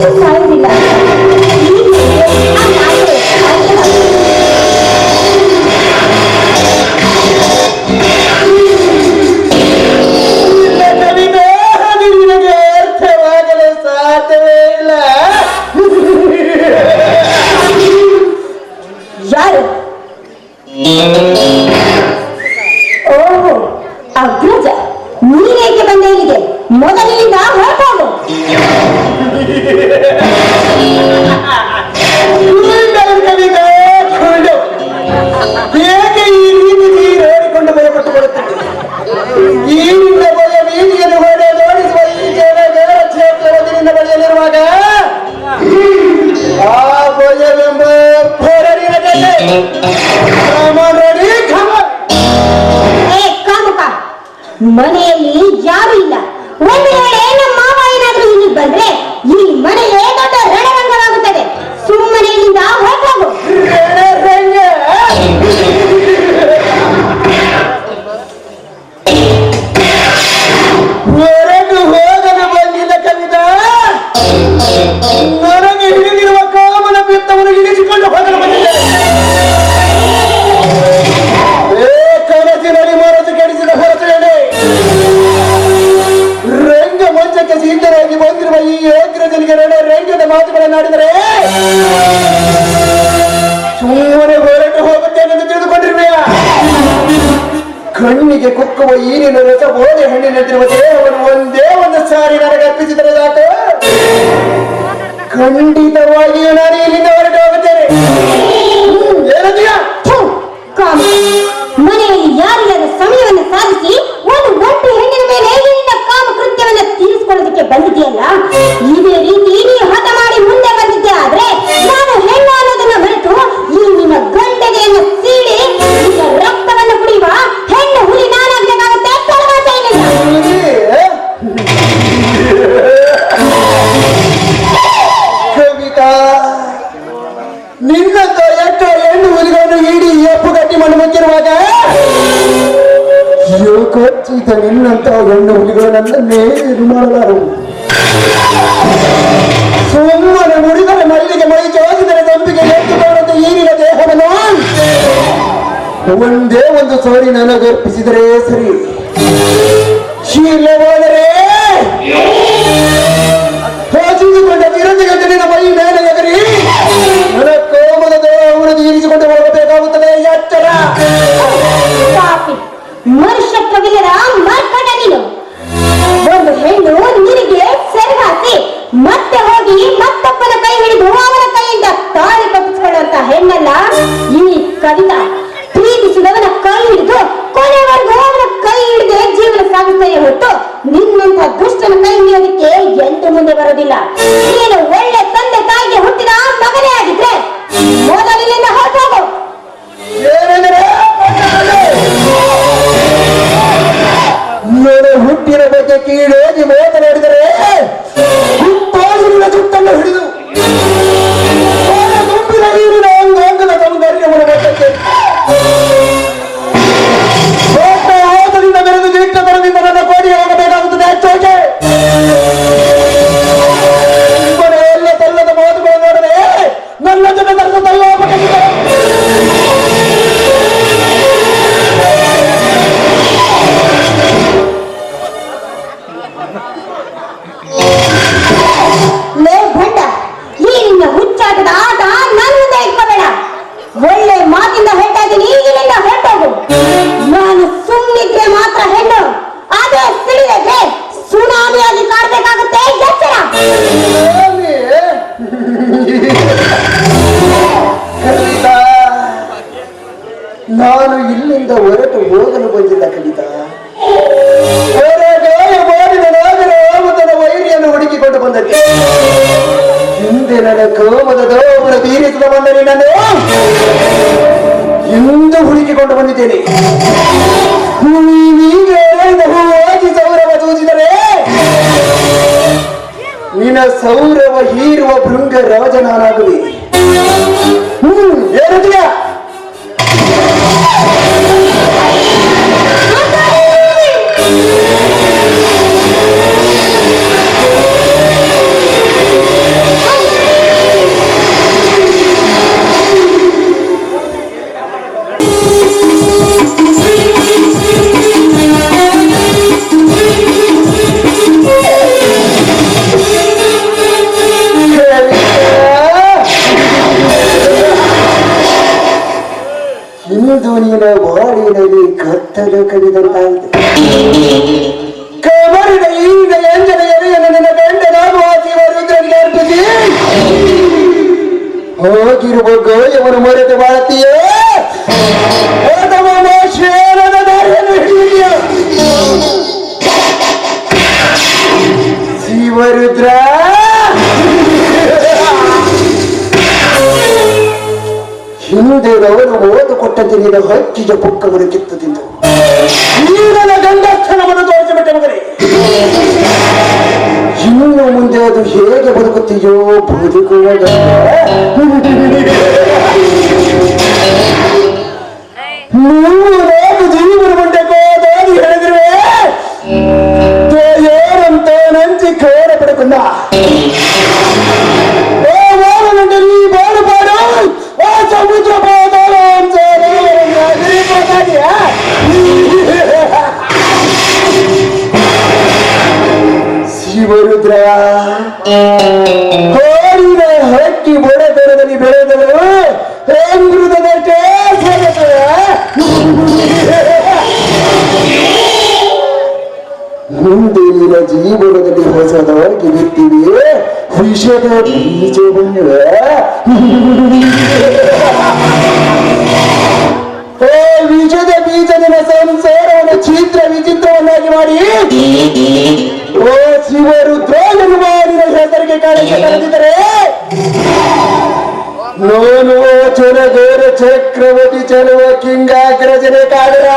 Hello. ಮನೆಯಲ್ಲಿ ಯಾರು ಇಲ್ಲ. ಒಂದು ವೇಳೆ ನಮ್ಮ ಮಾವ ಏನಾದ್ರೂ ಇಲ್ಲಿ ಬಂದ್ರೆ ಈ ಮನೆಯೇ ಕಣ್ಣಿಗೆ ಕುಕ್ಕುವ ಈರಿನ ರಸ ಬೋಧೆ ಹಣ್ಣಿನಂತಿರುವ ದೇಹವನ್ನು ಒಂದೇ ಒಂದು ಸಾರಿ ನನಗೆ ಅರ್ಪಿಸಿದರೆ ಸಾಕು. ಖಂಡಿತವಾಗಿಯೂ ನಾನು ಇಲ್ಲಿಂದ ಹೊರಟು ಹೋಗುತ್ತೇನೆ. ನಿನ್ನಂತ ಎಷ್ಟು ಹೆಣ್ಣು ಹುಲಿಗಳನ್ನು ಇಡೀ ಎಪ್ಪು ಗಟ್ಟಿ ಮಣ್ಣು ಮುಚ್ಚಿರುವಾಗ ಯೋಗೀತ ನಿನ್ನಂತ ಹೆಣ್ಣು ಹುಲಿಗಳು ನನ್ನನ್ನೇ ಇದು ಮಾಡಲಾರವು ಸುಮ್ಮನೆ ಮುಡಿದರೆ ಮಲ್ಲಿಗೆ ಮೈ ಜೋಗಿದರೆ ತಂಬಿಗೆ ಎತ್ತುಕೊಂಡಂತ ಈಗಿನ ದೇಹವನ್ನು. ಒಂದೇ ಒಂದು ಸಾರಿ ನನಗರ್ಪಿಸಿದರೆ ಸರಿ. ಶೀಲವಾದರೆ ಕವಿತ ಪ್ರೀತಿಸಿದವನ ಕೈ ಹಿಡಿದು ಕೊನೆವರೆಗೂ ಅವನ ಕೈ ಹಿಡಿದು ಜೀವನ ಸಾಗಿಸ್ತೇನೆ ಹೊರತು ನಿನ್ನಂತ ದುಷ್ಟನ ಕೈ ಹಿಡಿಯೋದಕ್ಕೆ ಎಂಟು ಮುಂದೆ ಬರೋದಿಲ್ಲ ನೀನು ಒಳ್ಳೆ ತಂದೆ ತಾಯಿಗೆ ಹುಟ್ಟಿದ ಮಗನೇ ಆಗಿದ್ರೆ ಮೊದಲಿನಿಂದ ಹೊರಟೋಗು ಹುಟ್ಟಿನ ಬಗ್ಗೆ ಕೀಳೋಗಿ ನಾನು ಇಲ್ಲಿಂದ ಹೊರಟು ಹೋಗಲು ಬಂದಿಲ್ಲ ಹೊರಗಾಯ ಮಾಡಿದ ವೈರಿಯನ್ನು ಹುಡುಕಿಕೊಂಡು ಬಂದದ್ದು. ಹಿಂದೆ ನನ್ನ ಕೋಮದ ದೋಮನ ತೀರಿಸಿದ ಬಂದರೆ ನಾನು ಇಂದು ಹುಡುಕಿಕೊಂಡು ಬಂದಿದ್ದೇನೆ. ಬಹುವಾಗಿ ಸೌರವ ಸೂಚಿದರೆ ನಿನ್ನ ಸೌರವ ಹೀರುವ ಭೃಂಗ ರಾಜ ಇಂದು ನಿನ್ನ ಬಾಡಿನಲ್ಲಿ ಕತ್ತಲು ಕವಿದಂತಾಯಿತು ಕಮರಿನ ಈಗ ಎಂಜನ ನಿನ್ನ ಗಂಡನಾಗುವ ಶಿವರುದ್ರನಿಗೆ ಅರ್ಪಿಸಿ. ಹೋಗಿರುವ ಗೋಯವನ್ನು ಮರೆತು ಬಾಳತೀಯೇ? ಶಿವರುದ್ರ ನಿನ್ನ ಹಕ್ಕಿಗೆ ಪುಕ್ಕವನ್ನು ಕಿತ್ತು ತಿಂದು ಈಗನ ಗಂಡಸ್ಥನವನ್ನು ತೋರಿಸಿಬಿಟ್ಟೆ ಮಗನೇ. ಇನ್ನು ಮುಂದೆ ಅದು ಹೇಗೆ ಬದುಕುತ್ತೀಯೋ ಬದುಕುವ ನೀವು ಶಿವರುದ್ರ ಹೋರಿನ ಹಕ್ಕಿ ಬಡತನದಲ್ಲಿ ಬೆಳೆದಳು ಅಮೃತದಷ್ಟೇ ಸೆಳೆದಳು. ಮುಂದೆ ನಿನ್ನ ಜೀವನದಲ್ಲಿ ಹೊಸದಾಗಿ ಬಿಟ್ಟಿವೆ ವಿಷದ ಬೀಜವನ್ನು ಓ ವಿಷದ ಬೀಜದ ಸಂಸಾರವನ್ನು ಚಿತ್ರ ವಿಚಿತ್ರವನ್ನಾಗಿ ಮಾಡಿ చక్రవతి చెలువ కింగ్ అగ్రజనే కాదురా